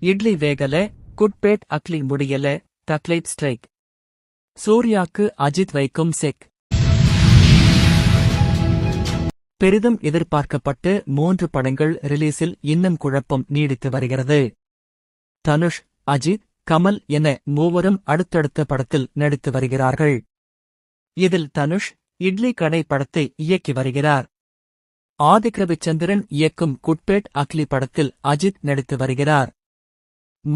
Idli வேகல good bad ugly முடியல தக்லைட் strike. சூர்யாக்கு Ajith வைக்கும் check. பெரிதும் எதிர்பார்க்கப்பட்டு மூன்று படங்கள் ரிலீஸில் இன்னும் குழப்பம் நீடித்து வருகிறது. தனுஷ் அஜித் கமல் என மூவரும் அடுத்தடுத்த படத்தில் நடித்து வருகிறார்கள். இதில் தனுஷ் இட்லி கடை படத்தை இயக்கி வருகிறார். ஆதிக் ரவிச்சந்திரன் இயக்கும் குட்பேட் அக்லி படத்தில் அஜித் நடித்து வருகிறார்.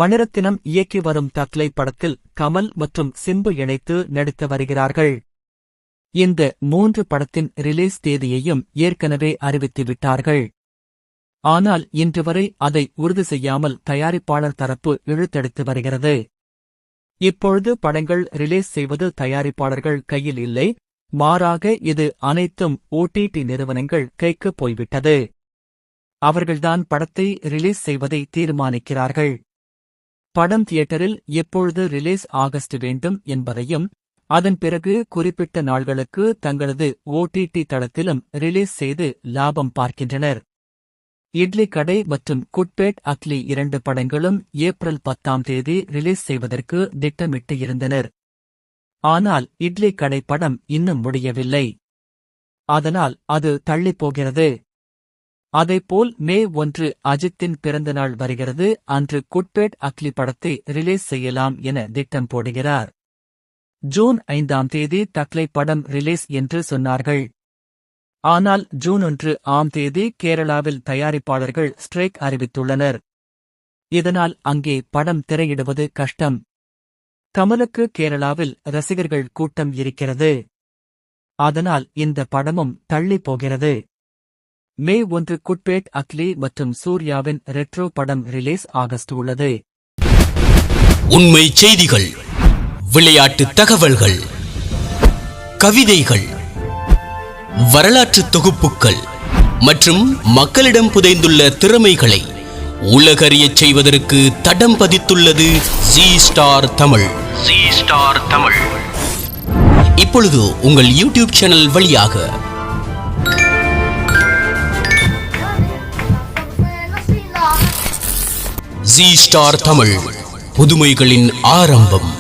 மணிரத்தினம் இயக்கி வரும் தக்லை படத்தில் கமல் மற்றும் சிம்பு இணைத்து நடித்து வருகிறார்கள். இந்த மூன்று படத்தின் ரிலீஸ் தேதியையும் ஏற்கனவே அறிவித்துவிட்டார்கள் ஆனால் இன்று வரை அதை உறுதி செய்யாமல் தயாரிப்பாளர் தரப்பு இழுத்தெடுத்து வருகிறது. இப்பொழுது படங்கள் ரிலீஸ் செய்வது தயாரிப்பாளர்கள் கையில் இல்லை. மாறாக இது அனைத்தும் ஓடிடி நிறுவனங்கள் கைக்கு போய்விட்டது. அவர்கள்தான் படத்தை ரிலீஸ் செய்வதை தீர்மானிக்கிறார்கள். படம் தியேட்டரில் எப்பொழுது ரிலீஸ் ஆகஸ்ட் வேண்டும் என்பதையும் அதன் பிறகு குறிப்பிட்ட நாள்களுக்கு தங்களது ஓடிடி தளத்திலும் ரிலீஸ் செய்து லாபம் பார்க்கின்றனர். இட்லி கடை மற்றும் குட்பேட் அக்லி இரண்டு படங்களும் ஏப்ரல் பத்தாம் தேதி ரிலீஸ் செய்வதற்கு திட்டமிட்டு இருந்தனர். ஆனால் இட்லி கடை படம் இன்னும் முடியவில்லை. அதனால் அது தள்ளிப்போகிறது அதேபோல் மே ஒன்று அஜித்தின் பிறந்தநாள் வருகிறது. அன்று குட்பேட் அக்லி படத்தை ரிலீஸ் செய்யலாம் என திட்டம் போடுகிறார். ஜூன் ஐந்தாம் தேதி தக்லை படம் ரிலீஸ் என்று சொன்னார்கள். ஆனால் ஜூன் ஒன்று ஆம் தேதி கேரளாவில் தயாரிப்பாளர்கள் ஸ்ட்ரைக் அறிவித்துள்ளனர். இதனால் அங்கே படம் திரையிடுவது கஷ்டம். கமலுக்கு கேரளாவில் ரசிகர்கள் கூட்டம் இருக்கிறது. அதனால் இந்த படமும் தள்ளி போகிறது. மே ஒன்று குட்பேட் அக்லி மற்றும் சூர்யாவின் ரெட்ரோ படம் ரிலீஸ் ஆகஸ்ட் உள்ளது. உண்மை செய்திகள் விளையாட்டு தகவல்கள் கவிதைகள் வரலாற்று தொகுப்புகள் மற்றும் மக்களிடம் புதைந்துள்ள திறமைகளை உலகறியச் செய்வதற்கு தடம் பதித்துள்ளது Zee star Tamil. Zee star Tamil. இப்பொழுது உங்கள் யூடியூப் சேனல் வழியாக ஜி ஸ்டார் தமிழ் புதுமைகளின் ஆரம்பம்.